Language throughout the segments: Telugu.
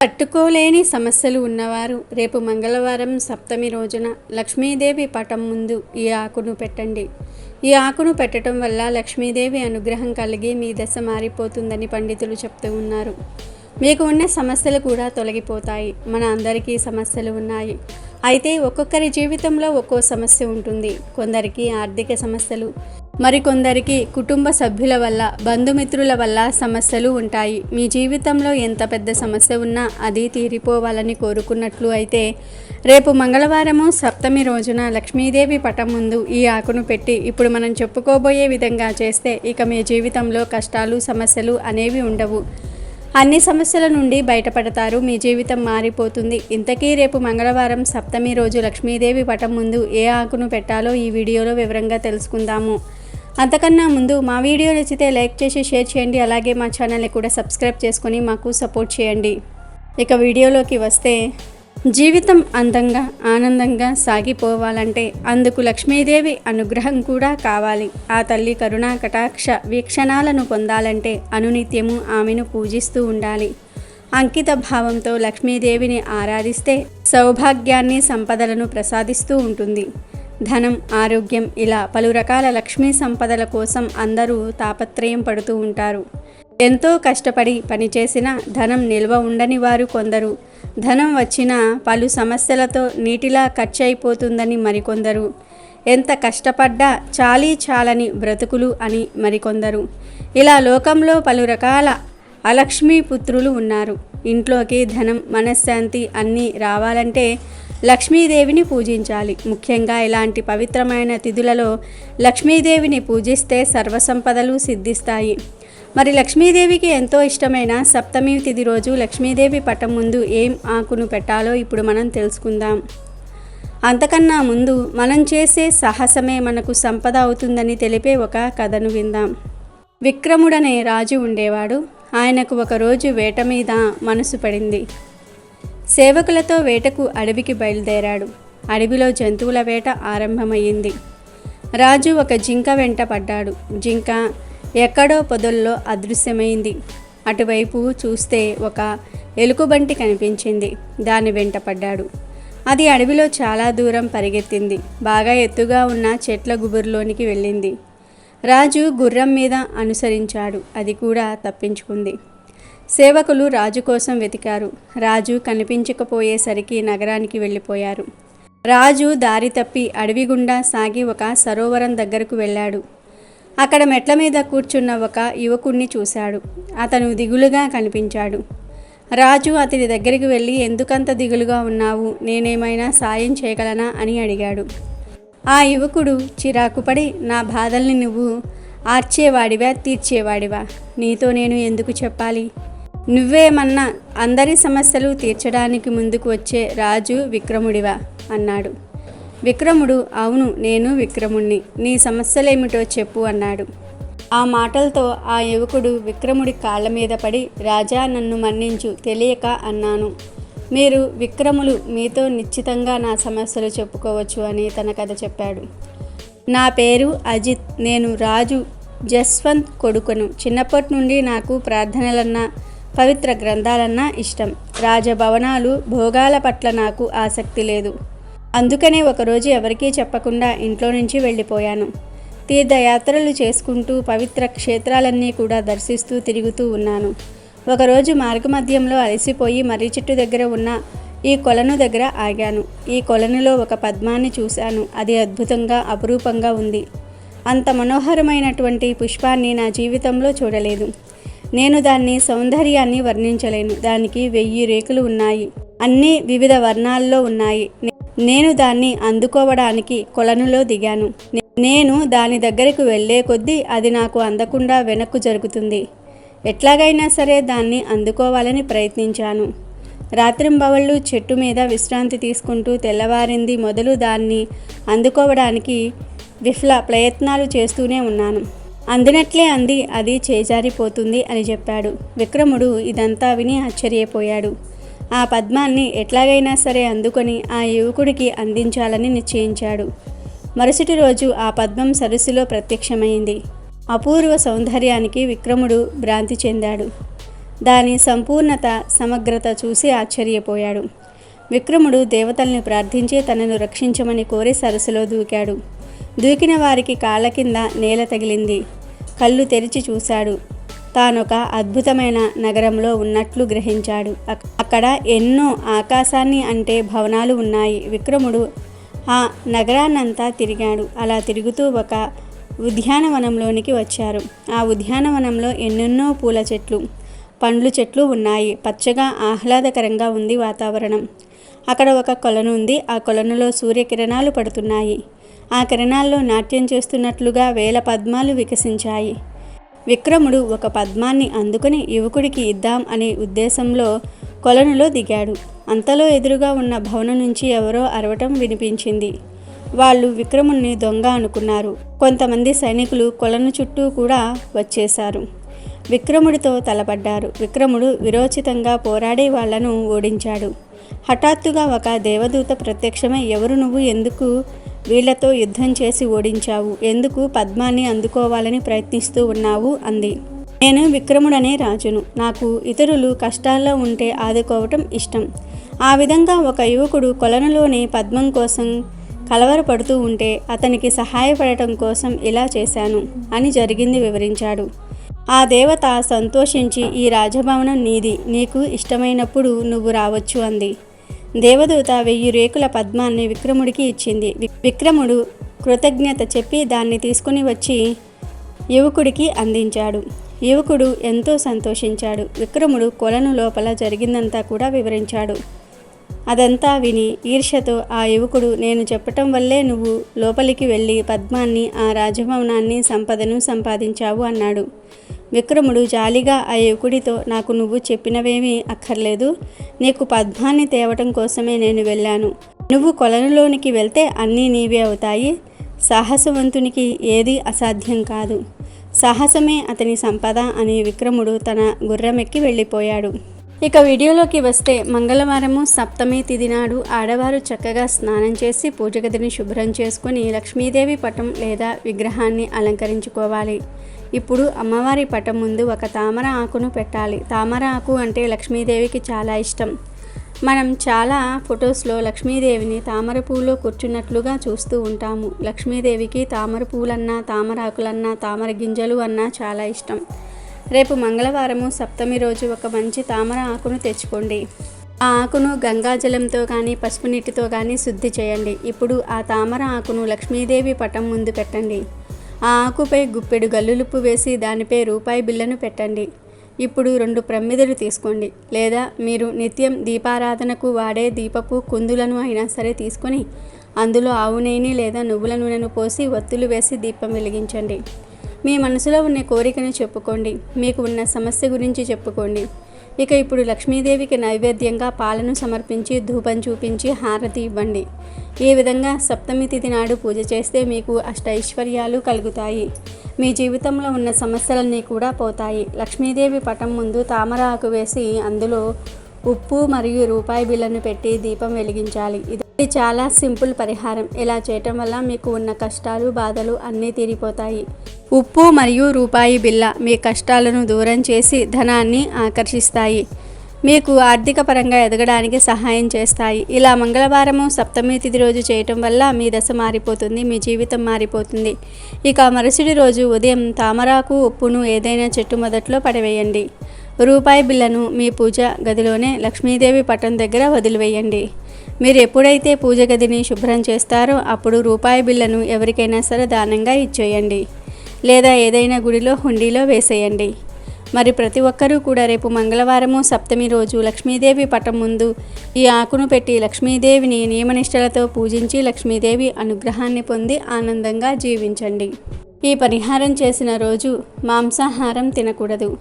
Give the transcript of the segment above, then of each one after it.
తట్టుకోలేని సమస్యలు ఉన్నవారు రేపు మంగళవారం సప్తమి రోజున లక్ష్మీదేవి పటం ముందు ఈ ఆకును పెట్టండి. ఈ ఆకును పెట్టడం వల్ల లక్ష్మీదేవి అనుగ్రహం కలిగి మీ దశ మారిపోతుందని పండితులు చెప్తూ ఉన్నారు. మీకు ఉన్న సమస్యలు కూడా తొలగిపోతాయి. మన అందరికీ సమస్యలు ఉన్నాయి. అయితే ఒక్కొక్కరి జీవితంలో ఒక్కో సమస్య ఉంటుంది. కొందరికి ఆర్థిక సమస్యలు మరికొందరికి కుటుంబ సభ్యుల వల్ల బంధుమిత్రుల వల్ల సమస్యలు ఉంటాయి. మీ జీవితంలో ఎంత పెద్ద సమస్య ఉన్నా అది తీరిపోవాలని కోరుకున్నట్లు అయితే రేపు మంగళవారము సప్తమి రోజున లక్ష్మీదేవి పటం ముందు ఈ ఆకును పెట్టి ఇప్పుడు మనం చెప్పుకోబోయే విధంగా చేస్తే ఇక మీ జీవితంలో కష్టాలు సమస్యలు అనేవి ఉండవు. అన్ని సమస్యల నుండి బయటపడతారు. మీ జీవితం మారిపోతుంది. ఇంతకీ రేపు మంగళవారం సప్తమి రోజు లక్ష్మీదేవి పటం ముందు ఏ ఆకును పెట్టాలో ఈ వీడియోలో వివరంగా తెలుసుకుందాము. అంతకన్నా ముందు మా వీడియో నచ్చితే లైక్ చేసి షేర్ చేయండి. అలాగే మా ఛానల్ని కూడా సబ్స్క్రైబ్ చేసుకుని మాకు సపోర్ట్ చేయండి. ఇక వీడియోలోకి వస్తే జీవితం అందంగా ఆనందంగా సాగిపోవాలంటే అందుకు లక్ష్మీదేవి అనుగ్రహం కూడా కావాలి. ఆ తల్లి కరుణా కటాక్ష వీక్షణాలను పొందాలంటే అనునిత్యము ఆమెను పూజిస్తూ ఉండాలి. అంకిత భావంతో లక్ష్మీదేవిని ఆరాధిస్తే సౌభాగ్యాన్ని సంపదలను ప్రసాదిస్తూ ఉంటుంది. ధనం ఆరోగ్యం ఇలా పలు రకాల లక్ష్మీ సంపదల కోసం అందరూ తాపత్రయం పడుతూ ఉంటారు. ఎంతో కష్టపడి పనిచేసిన ధనం నిల్వ ఉండని వారు కొందరు. ధనం వచ్చినా పలు సమస్యలతో నీటిలా ఖర్చు అయిపోతుందని మరికొందరు. ఎంత కష్టపడ్డా చాలీ చాలని బ్రతుకులు అని మరికొందరు. ఇలా లోకంలో పలు రకాల అలక్ష్మీ పుత్రులు ఉన్నారు. ఇంట్లోకి ధనం మనశ్శాంతి అన్నీ రావాలంటే లక్ష్మీదేవిని పూజించాలి. ముఖ్యంగా ఇలాంటి పవిత్రమైన తిథులలో లక్ష్మీదేవిని పూజిస్తే సర్వసంపదలు సిద్ధిస్తాయి. మరి లక్ష్మీదేవికి ఎంతో ఇష్టమైన సప్తమి తిథి రోజు లక్ష్మీదేవి పటం ముందు ఏం ఆకును పెట్టాలో ఇప్పుడు మనం తెలుసుకుందాం. అంతకన్నా ముందు మనం చేసే సాహసమే మనకు సంపద అవుతుందని తెలిపే ఒక కథను విందాం. విక్రముడనే రాజు ఉండేవాడు. ఆయనకు ఒకరోజు వేట మీద మనసు పడింది. సేవకులతో వేటకు అడవికి బయలుదేరాడు. అడవిలో జంతువుల వేట ఆరంభమయ్యింది. రాజు ఒక జింక వెంట పడ్డాడు. జింక ఎక్కడో పొదల్లో అదృశ్యమైంది. అటువైపు చూస్తే ఒక ఎలుకబంటి కనిపించింది. దాని వెంట పడ్డాడు. అది అడవిలో చాలా దూరం పరిగెత్తింది. బాగా ఎత్తుగా ఉన్న చెట్ల గుబురులోనికి వెళ్ళింది. రాజు గుర్రం మీద అనుసరించాడు. అది కూడా తప్పించుకుంది. సేవకులు రాజు కోసం వెతికారు. రాజు కనిపించకపోయేసరికి నగరానికి వెళ్ళిపోయారు. రాజు దారి తప్పి అడవి గుండా సాగి ఒక సరోవరం దగ్గరకు వెళ్ళాడు. అక్కడ మెట్ల మీద కూర్చున్న ఒక యువకుణ్ణి చూశాడు. అతను దిగులుగా కనిపించాడు. రాజు అతని దగ్గరికి వెళ్ళి ఎందుకంత దిగులుగా ఉన్నావు? నేనేమైనా సాయం చేయగలనా? అని అడిగాడు. ఆ యువకుడు చిరాకుపడి నా బాధల్ని నువ్వు ఆర్చేవాడివా తీర్చేవాడివా? నీతో నేను ఎందుకు చెప్పాలి? నువ్వేమన్నా అందరి సమస్యలు తీర్చడానికి ముందుకు వచ్చే రాజు విక్రముడివా? అన్నాడు. విక్రముడు అవును నేను విక్రముణ్ణి. నీ సమస్యలేమిటో చెప్పు అన్నాడు. ఆ మాటలతో ఆ యువకుడు విక్రముడి కాళ్ళ మీద పడి రాజా నన్ను మన్నించు తెలియక అన్నాను. మీరు విక్రములు మీతో నిశ్చితంగా నా సమస్యలు చెప్పుకోవచ్చు అని తన కథ చెప్పాడు. నా పేరు అజిత్ నేను రాజు జస్వంత్ కొడుకును. చిన్నప్పటి నుండి నాకు ప్రార్థనలన్నా పవిత్ర గ్రంథాలన్నా ఇష్టం. రాజభవనాలు భోగాల పట్ల నాకు ఆసక్తి లేదు. అందుకనే ఒకరోజు ఎవరికీ చెప్పకుండా ఇంట్లో నుంచి వెళ్ళిపోయాను. తీర్థయాత్రలు చేసుకుంటూ పవిత్ర క్షేత్రాలన్నీ కూడా దర్శిస్తూ తిరుగుతూ ఉన్నాను. ఒకరోజు మార్గమధ్యంలో అలసిపోయి మర్రి చెట్టు దగ్గర ఉన్న ఈ కొలను దగ్గర ఆగాను. ఈ కొలనులో ఒక పద్మాన్ని చూశాను. అది అద్భుతంగా అపురూపంగా ఉంది. అంత మనోహరమైనటువంటి పుష్పాన్ని నా జీవితంలో చూడలేదు. నేను దాన్ని సౌందర్యాన్ని వర్ణించలేను. దానికి వెయ్యి రేకులు ఉన్నాయి. అన్నీ వివిధ వర్ణాల్లో ఉన్నాయి. నేను దాన్ని అందుకోవడానికి కొలనులో దిగాను. నేను దాని దగ్గరకు వెళ్ళే కొద్దీ అది నాకు అందకుండా వెనక్కు జరుగుతుంది. ఎట్లాగైనా సరే దాన్ని అందుకోవాలని ప్రయత్నించాను. రాత్రింబవళ్ళు చెట్టు మీద విశ్రాంతి తీసుకుంటూ తెల్లవారింది మొదలు దాన్ని అందుకోవడానికి విఫల ప్రయత్నాలు చేస్తూనే ఉన్నాను. అందినట్లే అంది అది చేజారిపోతుంది అని చెప్పాడు. విక్రముడు ఇదంతా విని ఆశ్చర్యపోయాడు. ఆ పద్మాన్ని ఎట్లాగైనా సరే అందుకొని ఆ యువకుడికి అందించాలని నిశ్చయించాడు. మరుసటి రోజు ఆ పద్మం సరస్సులో ప్రత్యక్షమైంది. అపూర్వ సౌందర్యానికి విక్రముడు భ్రాంతి చెందాడు. దాని సంపూర్ణత సమగ్రత చూసి ఆశ్చర్యపోయాడు. విక్రముడు దేవతల్ని ప్రార్థించి తనను రక్షించమని కోరి సరస్సులో దూకాడు. దూకిన వారికి కాళ్ళ కింద నేల తగిలింది. కళ్ళు తెరిచి చూశాడు. తానొక అద్భుతమైన నగరంలో ఉన్నట్లు గ్రహించాడు. అక్కడ ఎన్నో ఆకాశాన్ని అంటే భవనాలు ఉన్నాయి. విక్రముడు ఆ నగరాన్నంతా తిరిగాడు. అలా తిరుగుతూ ఒక ఉద్యానవనంలోనికి వచ్చారు. ఆ ఉద్యానవనంలో ఎన్నెన్నో పూల చెట్లు పండ్లు చెట్లు ఉన్నాయి. పచ్చగా ఆహ్లాదకరంగా ఉంది వాతావరణం. అక్కడ ఒక కొలను ఉంది. ఆ కొలనులో సూర్యకిరణాలు పడుతున్నాయి. ఆ కిరణాల్లో నాట్యం చేస్తున్నట్లుగా వేల పద్మాలు వికసించాయి. విక్రముడు ఒక పద్మాన్ని అందుకుని యువకుడికి ఇద్దాం అనే ఉద్దేశంలో కొలనులో దిగాడు. అంతలో ఎదురుగా ఉన్న భవనం నుంచి ఎవరో అరవటం వినిపించింది. వాళ్ళు విక్రముణ్ణి దొంగ అనుకున్నారు. కొంతమంది సైనికులు కొలను చుట్టూ కూడా వచ్చేశారు. విక్రముడితో తలపడ్డారు. విక్రముడు విరోచితంగా పోరాడే వాళ్ళను ఓడించాడు. హఠాత్తుగా ఒక దేవదూత ప్రత్యక్షమై ఎవరు నువ్వు? ఎందుకు వీళ్ళతో యుద్ధం చేసి ఓడించావు? ఎందుకు పద్మాన్ని అందుకోవాలని ప్రయత్నిస్తూ ఉన్నావు? అంది. నేను విక్రముడనే రాజును. నాకు ఇతరులు కష్టాల్లో ఉంటే ఆదుకోవటం ఇష్టం. ఆ విధంగా ఒక యువకుడు కొలనులోని పద్మం కోసం కలవరపడుతూ ఉంటే అతనికి సహాయపడటం కోసం ఇలా చేశాను అని జరిగింది వివరించాడు. ఆ దేవత సంతోషించి ఈ రాజభవనం నీది నీకు ఇష్టమైనప్పుడు నువ్వు రావచ్చు అంది. దేవదూత వెయ్యి రేకుల పద్మాన్ని విక్రముడికి ఇచ్చింది. వి- విక్రముడు కృతజ్ఞత చెప్పి దాన్ని తీసుకుని వచ్చి యువకుడికి అందించాడు. యువకుడు ఎంతో సంతోషించాడు. విక్రముడు కొలను లోపల జరిగిందంతా కూడా వివరించాడు. అదంతా విని ఈర్ష్యతో ఆ యువకుడు నేను చెప్పటం వల్లే నువ్వు లోపలికి వెళ్ళి పద్మాన్ని ఆ రాజభవనాన్ని సంపదను సంపాదించావు అన్నాడు. విక్రముడు జాలిగా ఆ యువకుడితో నాకు నువ్వు చెప్పినవేమీ అక్కర్లేదు. నీకు పద్మాన్ని తేవటం కోసమే నేను వెళ్ళాను. నువ్వు కొలనులోనికి వెళ్తే అన్నీ నీవే అవుతాయి. సాహసవంతునికి ఏది అసాధ్యం కాదు. సాహసమే అతని సంపద అని విక్రముడు తన గుర్రమెక్కి వెళ్ళిపోయాడు. ఇక వీడియోలోకి వస్తే మంగళవారము సప్తమి తిథి నాడు ఆడవారు చక్కగా స్నానం చేసి పూజగదిని శుభ్రం చేసుకుని లక్ష్మీదేవి పటం లేదా విగ్రహాన్ని అలంకరించుకోవాలి. ఇప్పుడు అమ్మవారి పటం ముందు ఒక తామర ఆకును పెట్టాలి. తామర ఆకు అంటే లక్ష్మీదేవికి చాలా ఇష్టం. మనం చాలా ఫొటోస్లో లక్ష్మీదేవిని తామర పువ్వులో కూర్చున్నట్లుగా చూస్తూ ఉంటాము. లక్ష్మీదేవికి తామర పువ్వులన్నా తామర ఆకులన్నా తామర గింజలు అన్నా చాలా ఇష్టం. రేపు మంగళవారము సప్తమి రోజు ఒక మంచి తామర ఆకును తెచ్చుకోండి. ఆ ఆకును గంగాజలంతో కానీ పసుపు నీటితో కానీ శుద్ధి చేయండి. ఇప్పుడు ఆ తామర ఆకును లక్ష్మీదేవి పటం ముందు పెట్టండి. ఆ ఆకుపై గుప్పెడు గల్లులుప్పు వేసి దానిపై రూపాయి బిళ్ళను పెట్టండి. ఇప్పుడు రెండు ప్రమ్మిదలు తీసుకోండి. లేదా మీరు నిత్యం దీపారాధనకు వాడే దీపపు కుందులను అయినా సరే తీసుకొని అందులో ఆవు నెయ్యిని లేదా నువ్వుల నూనెను పోసి ఒత్తులు వేసి దీపం వెలిగించండి. మీ మనసులో ఉన్న కోరికను చెప్పుకోండి. మీకు ఉన్న సమస్య గురించి చెప్పుకోండి. ఇక ఇప్పుడు లక్ష్మీదేవికి నైవేద్యంగా పాలను సమర్పించి ధూపం చూపించి హారతి ఇవ్వండి. ఈ విధంగా సప్తమి తిథి నాడు పూజ చేస్తే మీకు అష్టైశ్వర్యాలు కలుగుతాయి. మీ జీవితంలో ఉన్న సమస్యలన్నీ కూడా పోతాయి. లక్ష్మీదేవి పటం ముందు తామర ఆకు వేసి అందులో ఉప్పు మరియు రూపాయి బిళ్ళను పెట్టి దీపం వెలిగించాలి. ఇది చాలా సింపుల్ పరిహారం. ఇలా చేయటం వల్ల మీకు ఉన్న కష్టాలు బాధలు అన్నీ తీరిపోతాయి. ఉప్పు మరియు రూపాయి బిళ్ళ మీ కష్టాలను దూరం చేసి ధనాన్ని ఆకర్షిస్తాయి. మీకు ఆర్థిక పరంగా ఎదగడానికి సహాయం చేస్తాయి. ఇలా మంగళవారము సప్తమి తిథి రోజు చేయటం వల్ల మీ దశ మారిపోతుంది మీ జీవితం మారిపోతుంది. ఇక మరుసటి రోజు ఉదయం తామరాకు ఉప్పును ఏదైనా చెట్టు మొదట్లో పడవేయండి. రూపాయి బిల్లను మీ పూజ గదిలోనే లక్ష్మీదేవి పటం దగ్గర వదిలివేయండి. మీరు ఎప్పుడైతే పూజ గదిని శుభ్రం చేస్తారో అప్పుడు రూపాయి బిళ్ళను ఎవరికైనా సరే దానంగా ఇచ్చేయండి. లేదా ఏదైనా గుడిలో హుండీలో వేసేయండి. మరి ప్రతి ఒక్కరూ కూడా రేపు మంగళవారము సప్తమి రోజు లక్ష్మీదేవి పటం ముందు ఈ ఆకును పెట్టి లక్ష్మీదేవిని నియమనిష్టలతో పూజించి లక్ష్మీదేవి అనుగ్రహాన్ని పొంది ఆనందంగా జీవించండి. ఈ పరిహారం చేసిన రోజు మాంసాహారం తినకూడదు.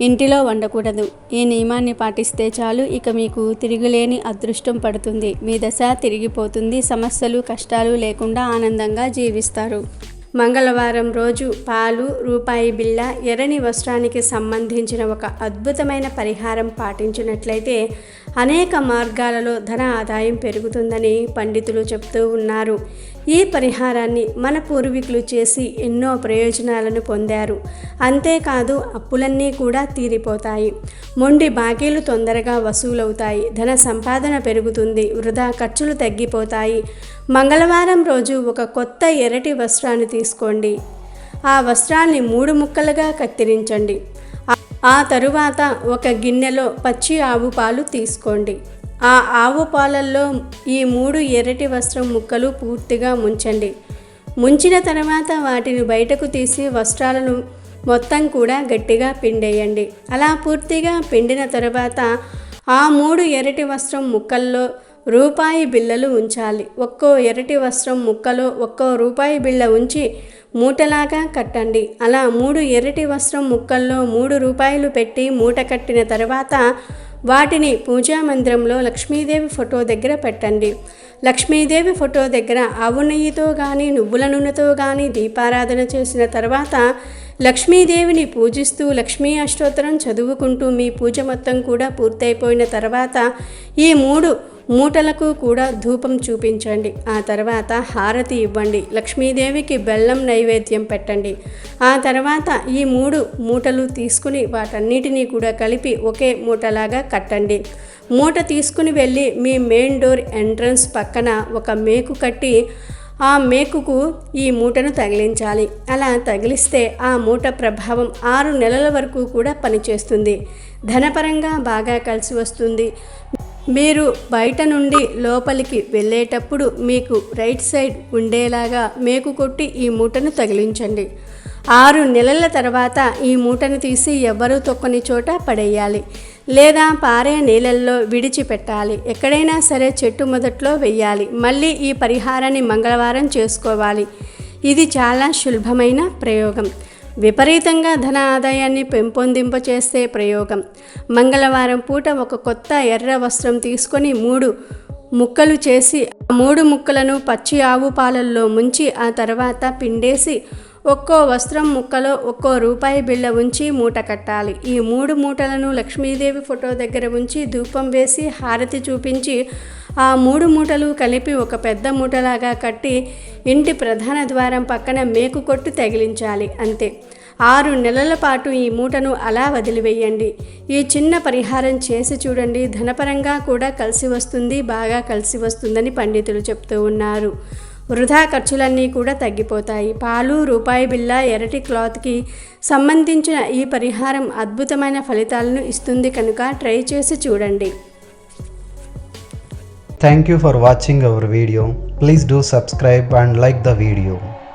ఇంటిలో వండకూడదు. ఈ నియమాన్ని పాటిస్తే చాలు ఇక మీకు తిరుగులేని అదృష్టం పడుతుంది. మీ దశ తిరిగిపోతుంది. సమస్యలు కష్టాలు లేకుండా ఆనందంగా జీవిస్తారు. మంగళవారం రోజు పాలు రూపాయి బిళ్ళ ఎర్రని వస్త్రానికి సంబంధించిన ఒక అద్భుతమైన పరిహారం పాటించినట్లయితే అనేక మార్గాలలో ధన ఆదాయం పెరుగుతుందని పండితులు చెప్తూ ఉన్నారు. ఈ పరిహారాన్ని మన పూర్వీకులు చేసి ఎన్నో ప్రయోజనాలను పొందారు. అంతేకాదు అప్పులన్నీ కూడా తీరిపోతాయి. మొండి బాకీలు తొందరగా వసూలవుతాయి. ధన సంపాదన పెరుగుతుంది. వృధా ఖర్చులు తగ్గిపోతాయి. మంగళవారం రోజు ఒక కొత్త ఎరటి వస్త్రాన్ని తీసుకోండి. ఆ వస్త్రాన్ని మూడు ముక్కలుగా కత్తిరించండి. ఆ తరువాత ఒక గిన్నెలో పచ్చి ఆవు పాలు తీసుకోండి. ఆ ఆవు పాలల్లో ఈ మూడు ఎర్రటి వస్త్రం ముక్కలు పూర్తిగా ముంచండి. ముంచిన తర్వాత వాటిని బయటకు తీసి వస్త్రాలను మొత్తం కూడా గట్టిగా పిండేయండి. అలా పూర్తిగా పిండిన తర్వాత ఆ మూడు ఎర్రటి వస్త్రం ముక్కల్లో రూపాయి బిళ్ళలు ఉంచాలి. ఒక్కో ఎర్రటి వస్త్రం ముక్కలో ఒక్కో రూపాయి బిళ్ళ ఉంచి మూటలాగా కట్టండి. అలా మూడు ఎర్రటి వస్త్రం ముక్కల్లో మూడు రూపాయలు పెట్టి మూట కట్టిన తర్వాత వాటిని పూజా మందిరంలో లక్ష్మీదేవి ఫోటో దగ్గర పెట్టండి. లక్ష్మీదేవి ఫోటో దగ్గర ఆవు నెయ్యితో కానీ నువ్వుల నూనెతో కానీ దీపారాధన చేసిన తర్వాత లక్ష్మీదేవిని పూజిస్తూ లక్ష్మీ అష్టోత్తరం చదువుకుంటూ మీ పూజ మొత్తం కూడా పూర్తయిపోయిన తర్వాత ఈ మూడు మూటలకు కూడా ధూపం చూపించండి. ఆ తర్వాత హారతి ఇవ్వండి. లక్ష్మీదేవికి బెల్లం నైవేద్యం పెట్టండి. ఆ తర్వాత ఈ మూడు మూటలు తీసుకుని వాటన్నిటినీ కూడా కలిపి ఒకే మూటలాగా కట్టండి. మూట తీసుకుని వెళ్ళి మీ మెయిన్ డోర్ ఎంట్రన్స్ పక్కన ఒక మేకు కట్టి ఆ మేకుకు ఈ మూటను తగిలించాలి. అలా తగిలిస్తే ఆ మూట ప్రభావం ఆరు నెలల వరకు కూడా పనిచేస్తుంది. ధనపరంగా బాగా కలిసి వస్తుంది. మీరు బయట నుండి లోపలికి వెళ్ళేటప్పుడు మీకు రైట్ సైడ్ ఉండేలాగా మేకు కొట్టి ఈ మూటను తగిలించండి. ఆరు నెలల తర్వాత ఈ మూటను తీసి ఎవ్వరూ తొక్కని చోట పడేయాలి. లేదా పారే నీళ్ళల్లో విడిచిపెట్టాలి. ఎక్కడైనా సరే చెట్టు మొదట్లో వెయ్యాలి. మళ్ళీ ఈ పరిహారాన్ని మంగళవారం చేసుకోవాలి. ఇది చాలా సులభమైన ప్రయోగం. విపరీతంగా ధన ఆదాయాన్ని పెంపొందింపచేస్తే ప్రయోగం. మంగళవారం పూట ఒక కొత్త ఎర్ర వస్త్రం తీసుకొని మూడు ముక్కలు చేసి ఆ మూడు ముక్కలను పచ్చి ఆవు పాలల్లో ముంచి ఆ తర్వాత పిండేసి ఒక్కో వస్త్రం ముక్కలో ఒక్కో రూపాయి బిళ్ళ ఉంచి మూట కట్టాలి. ఈ మూడు మూటలను లక్ష్మీదేవి ఫోటో దగ్గర ఉంచి ధూపం వేసి హారతి చూపించి ఆ మూడు మూటలు కలిపి ఒక పెద్ద మూటలాగా కట్టి ఇంటి ప్రధాన ద్వారం పక్కన మేకు కొట్టు తగిలించాలి. అంతే. ఆరు నెలల పాటు ఈ మూటను అలా వదిలివేయండి. ఈ చిన్న పరిహారం చేసి చూడండి. ధనపరంగా కూడా కలిసి వస్తుంది బాగా కలిసి వస్తుందని పండితులు చెప్తూ ఉన్నారు. వృధా ఖర్చులన్నీ కూడా తగ్గిపోతాయి. పాలు రూపాయి బిల్ల ఎరటి క్లాత్కి సంబంధించిన ఈ పరిహారం అద్భుతమైన ఫలితాలను ఇస్తుంది కనుక ట్రై చేసి చూడండి. Thank you for watching our video please do subscribe and like the video